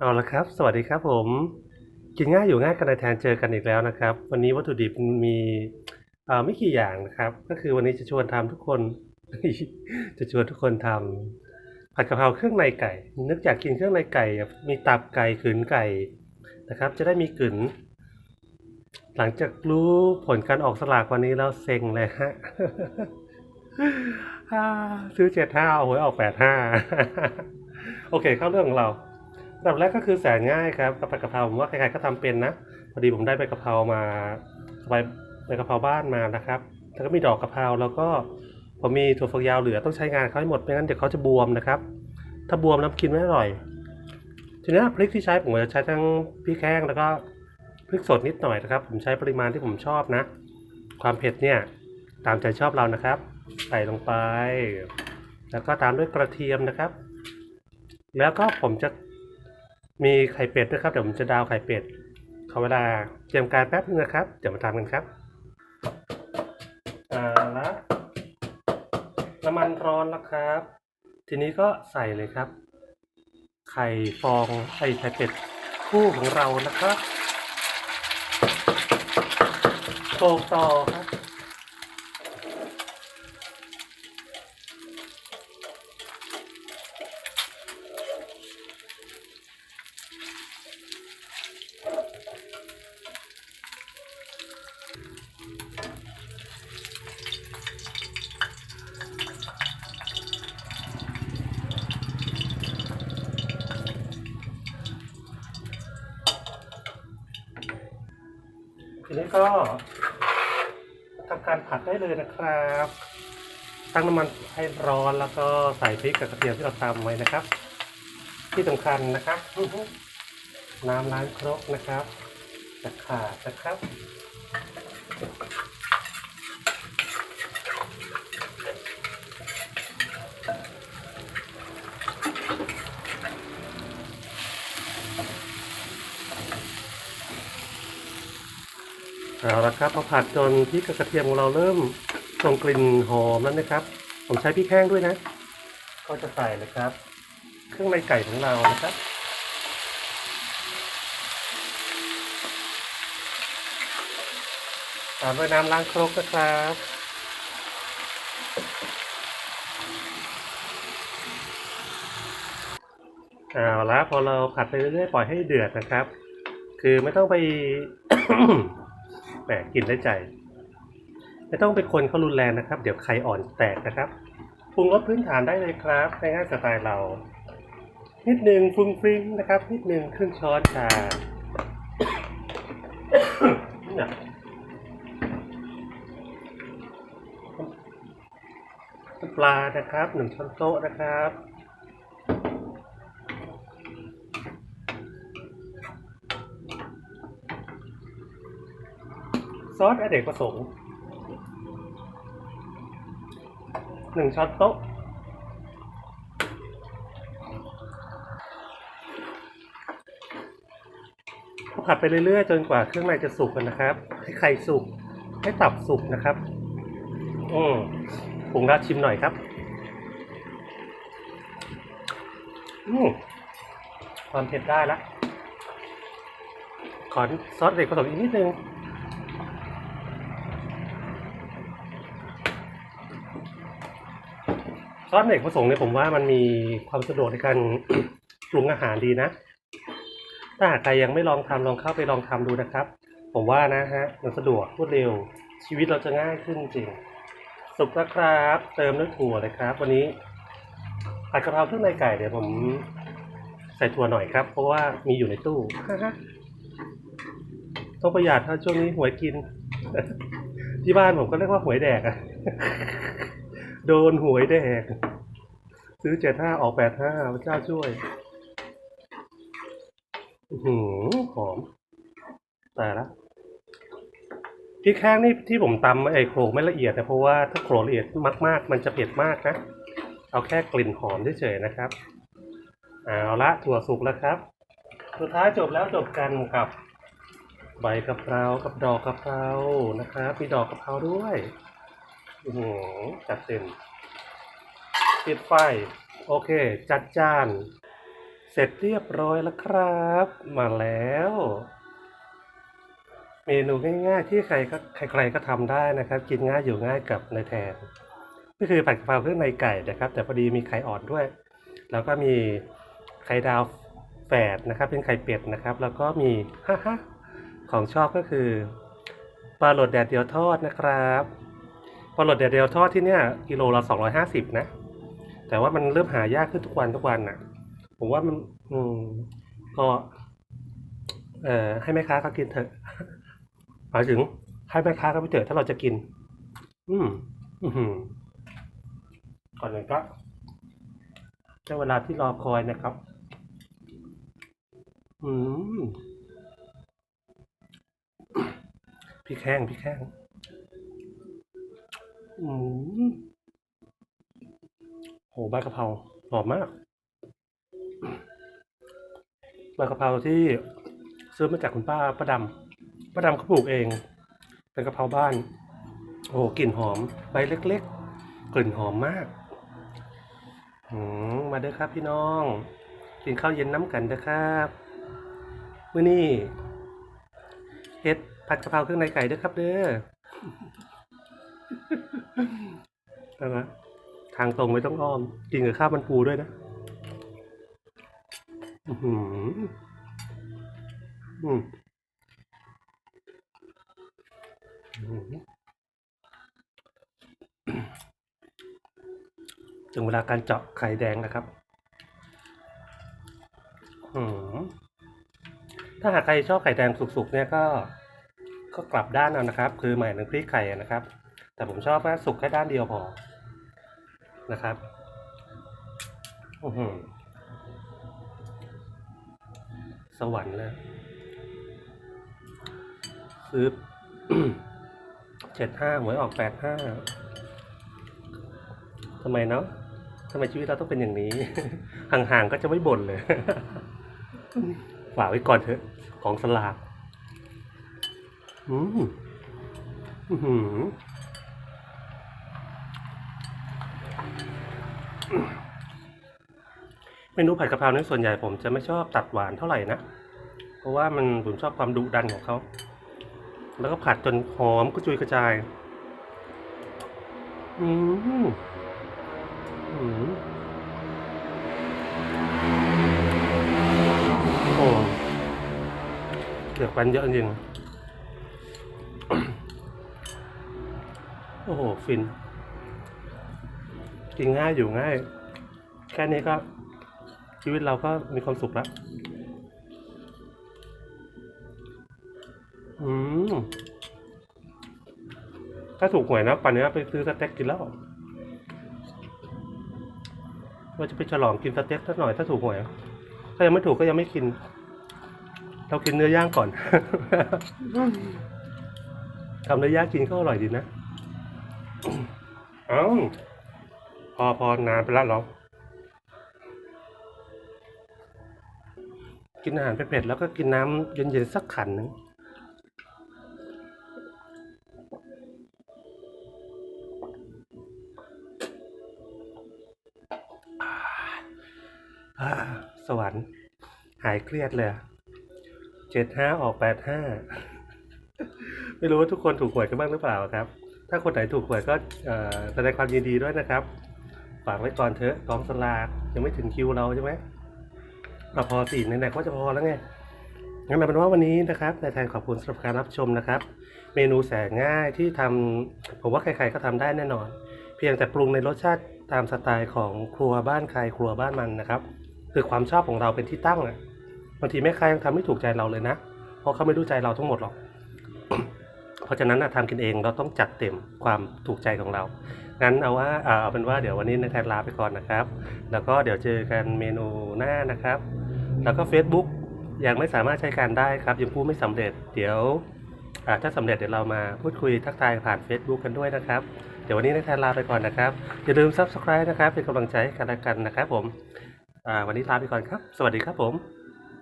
เอาละครับ สวัสดีครับผม กินง่ายอยู่ง่ายกันในแทนเจอกันอีกแล้วนะครับ วันนี้วัตถุดิบมีไม่กี่อย่างนะครับ ก็คือวันนี้จะชวนทำทุกคน จะชวนทุกคนทำผัดกะเพราเครื่องในไก่ นึกอยากกินเครื่องในไก่ มีตับไก่ขืนไก่นะครับ จะได้มีกลืนหลังจากรู้ผลการออกสลากวันนี้แล้วเซ็งเลยฮะซื้อเจ็ดห้าเอาหวยออกแปดห้าโอเคเข้าเรื่องของเรา อันดับแรกก็คือแสนง่ายครับกับผัดกะเพราผมว่าใครๆก็ทำเป็นนะพอดีผมได้ใบกะเพรามาใบใบกะเพราบ้านมานะครับแล้วก็มีดอกกะเพราแล้วก็ผมมีถั่วฝักยาวเหลือต้องใช้งานเขาให้หมดไม่งั้นเดี๋ยวเขาจะบวมนะครับ ถ้าบวมแล้วกินไม่อร่อย ทีนี้พริกที่ใช้ผมจะใช้ทั้งพริกแห้งแล้วก็พริกสดนิดหน่อยนะครับ ผมใช้ปริมาณที่ผมชอบนะ ความเผ็ดเนี่ยตามใจชอบเรานะครับ ใส่ลงไป แล้วก็ตามด้วยกระเทียมนะครับ แล้วก็ผมจะ มีไข่เป็ดด้วยครับเดี๋ยวผมจะดาวไข่เป็ดขอเวลาเตรียมการแป๊บนึงนะครับ เดี๋ยวมาทำกันครับอ่าละน้ำมันร้อนแล้วครับ ทีนี้ก็ใส่เลยครับ ไข่ฟองไข่ไข่เป็ดคู่ของเรานะครับโขลกต่อครับ ที นี้ก็ทำการผัดได้เลยนะครับ ตั้งน้ำมันให้ร้อนแล้วก็ใส่พริกกับกระเทียมที่เราตำไว้นะครับ ที่สำคัญนะครับ น้ำล้างครกนะครับจะขาดนะครับ เอาละครับพอผัดจนพริกกับกระเทียมของเราเริ่มส่งกลิ่นหอมแล้วนะครับ ผมใช้พริกแห้งด้วยนะ ก็จะใส่เลยครับ เครื่องในไก่ของเรานะครับตามด้วยน้ำล้างครกนะครับเอาละพอเราผัดไปเรื่อยๆปล่อยให้เดือดนะครับ คือไม่ต้องไป แหมกินได้ใจ ไม่ต้องไปคนเขารุนแรงนะครับ เดี๋ยวไข่อ่อนแตกนะครับปรุงรสพื้นฐานได้เลยครับง่ายๆสไตล์เรา นิดหนึ่งฟรุงฟริ้งนะครับ นิดหนึ่งครึ่งช้อนชาเนี่ยน้ำปลานะครับหนึ่งช้อนโต๊ะนะครับ ซอสอเนกประสงค์หนึ่งช้อนโต๊ะ ผัดไปเรื่อยๆ จนกว่าเครื่องในจะสุกกันนะครับ ให้ไข่สุก ให้ตับสุกนะครับ อืมปรุงราชิมหน่อยครับ อืมความเผ็ดได้ละ ขอซอสเด็กผสมอีกนิดนึง ซอสเด็กผสมเนี่ยผมว่ามันมีความสะดวกในการปรุงอาหารดีนะ ถ้าหากใครยังไม่ลองทำลองเข้าไปลองทำดูนะครับ ผมว่านะฮะมันสะดวกรวดเร็ว ชีวิตเราจะง่ายขึ้นจริง สุกแล้วครับ เติมด้วยถั่วเลยครับ วันนี้ผัดกะเพราเครื่องในไก่เดี๋ยวผมใส่ถั่วหน่อยครับ เพราะว่ามีอยู่ในตู้ต้องประหยัดถ้าช่วงนี้หวยกิน ที่บ้านผมก็เรียกว่าหวยแดกอะ โดนหวยแดก ซื้อเจ็ดห้าออกแปดห้าพระเจ้าช่วยหือหอมแต่ละพริกแห้งนี่ที่ผมตำไอ้โขลกไม่ละเอียดนะเพราะว่าถ้าโขลกละเอียดมาก ๆ มันจะเผ็ดมากนะ เอาแค่กลิ่นหอมเฉยๆนะครับ เอาละถั่วสุกแล้วครับ สุดท้ายจบแล้วจบกันกับใบกะเพรากับดอกกะเพรานะครับมีดอกกะเพราด้วย อือหือจัดเต็มปิดไฟ โอเค จัดจาน เสร็จเรียบร้อยแล้วครับ มาแล้ว เมนูง่ายๆ ที่ใครก็ใครๆก็ทำได้นะครับ กินง่ายอยู่ง่ายกับในแทนก็คือผัดกะเพราเครื่องในไก่นะครับ แต่พอดีมีไข่อ่อนด้วย แล้วก็มีไข่ดาวแฝดนะครับ เป็นไข่เป็ดนะครับ แล้วก็มีฮ่าฮของชอบก็คือปลาโหลดแดดเดียวทอดนะครับ ปลาโหลดแดดเดียวทอดที่เนี่ยกิโลละ250นะ แต่ว่ามันเริ่มหายากขึ้นทุกวันทุกวันน่ะ ผมว่ามัน อืม ก็ เอ่อ ให้แม่ค้าเขากินเถอะหมายถึงให้แม่ค้าเขาไปเถอะถ้าเราจะกิน อืม อือหือก่อนอื่นก็ใช้เวลาที่รอคอยนะครับ อืมพี่แข้งพี่แข้ง โหใบกะเพราหอมมากใบกะเพราที่ซื้อมาจากคุณป้าป้าดำป้าดำเขาปลูกเอง เป็นกะเพราบ้าน โอ้โหกลิ่นหอม ใบเล็กๆ กลิ่นหอมมากมมาเด้อครับพี่น้อง กินข้าวเย็นน้ำกันเด้อครับมื้อนี้เฮ็ดผัดกะเพราเครื่องในไก่เด้อครับเด้อ เอาละทางตรงไม่ต้องอ้อม กินกับข้าวมันปูด้วยนะอือหืออืมถึงเวลาการเจาะไข่แดงนะครับถ้าหากใครชอบไข่แดงสุกๆเนี่ยก็ก็กลับด้านเอานะครับ คือหมายถึงพริกไข่นะครับ แต่ผมชอบว่สุกแค่ด้านเดียวพอนะครับอือหือสวรรค์เลยซื้อเจ็ดห้าหวยออกแปดห้าทำไมเนาะทำไมชีวิตเราต้องเป็นอย่างนี้ ห่างๆก็จะไม่บ่นเลย ฝากไว้ก่อนเถอะ ของสลาก อืมอื้อหือ เมนูผัดกะเพราเนี่ยส่วนใหญ่ผมจะไม่ชอบตัดหวานเท่าไหร่นะ เพราะว่ามันผมชอบความดุดันของเขา แล้วก็ผัดจนหอมกระจุยกระจาย อืมอืมโอ้เดือดปันเยอะจริง โอ้โห ฟิน กินง่ายอยู่ง่าย แค่นี้ก็ ชีวิตเราก็มีความสุขแล้วอืมถ้าถูกหวยนะป่านนี้ไปซื้อสเต็กกินแล้วว่าจะไปฉลองกินสเต็กสักหน่อยถ้าถูกหวยถ้ายังไม่ถูกก็ยังไม่กิน เรากินเนื้อย่างก่อนทำเนื้อย่างกินก็อร่อยดีนะ เอ้า พอพอนานไปแล้วเรากินอาหารเผ็ดๆแล้วก็กินน้ำเย็นๆสักขันหนึ่งสวรรค์ หายเครียดเลยเจ็ดห้าออกแปดห้าไม่รู้ว่าทุกคนถูกหวยกันบ้างหรือเปล่าครับ ถ้าคนไหนถูกหวยก็แสดงความยินดีด้วยนะครับ ฝากไว้ก่อนเถอะกองสลากยังไม่ถึงคิวเราใช่ไหมเราพอสี่ไหนๆก็จะพอแล้วไงงั้นเอาเป็นว่าวันนี้นะครับนายแทนขอบคุณสำหรับการรับชมนะครับ เมนูแสนง่ายที่ทำผมว่าใครๆก็ทำได้แน่นอน เพียงแต่ปรุงในรสชาติตามสไตล์ของครัวบ้านใครครัวบ้านมันนะครับ คือความชอบของเราเป็นที่ตั้งอะบางทีแม่ค้ายังทำไม่ถูกใจเราเลยนะ เพราะเขาไม่รู้ใจเราทั้งหมดหรอก เพราะฉะนั้นนะทำกินเองเราต้องจัดเต็มความถูกใจของเรา งั้นเอาว่าเอ่อเอาเป็นว่าเดี๋ยววันนี้นายแทนลาไปก่อนนะครับ แล้วก็เดี๋ยวเจอกันเมนูหน้านะครับ แล้วก็ Facebook ยังไม่สามารถใช้การได้ครับยังพูดไม่สำเร็จ เดี๋ยวถ้าสำเร็จเดี๋ยวเรามาพูดคุยทักทายผ่าน Facebook กันด้วยนะครับ เดี๋ยววันนี้นายแทนลาไปก่อนนะครับ อย่าลืม Subscribe นะครับ เป็นกำลังใจให้กันและกันนะครับผมอ่าวันนี้ลาไปก่อนครับ สวัสดีครับผม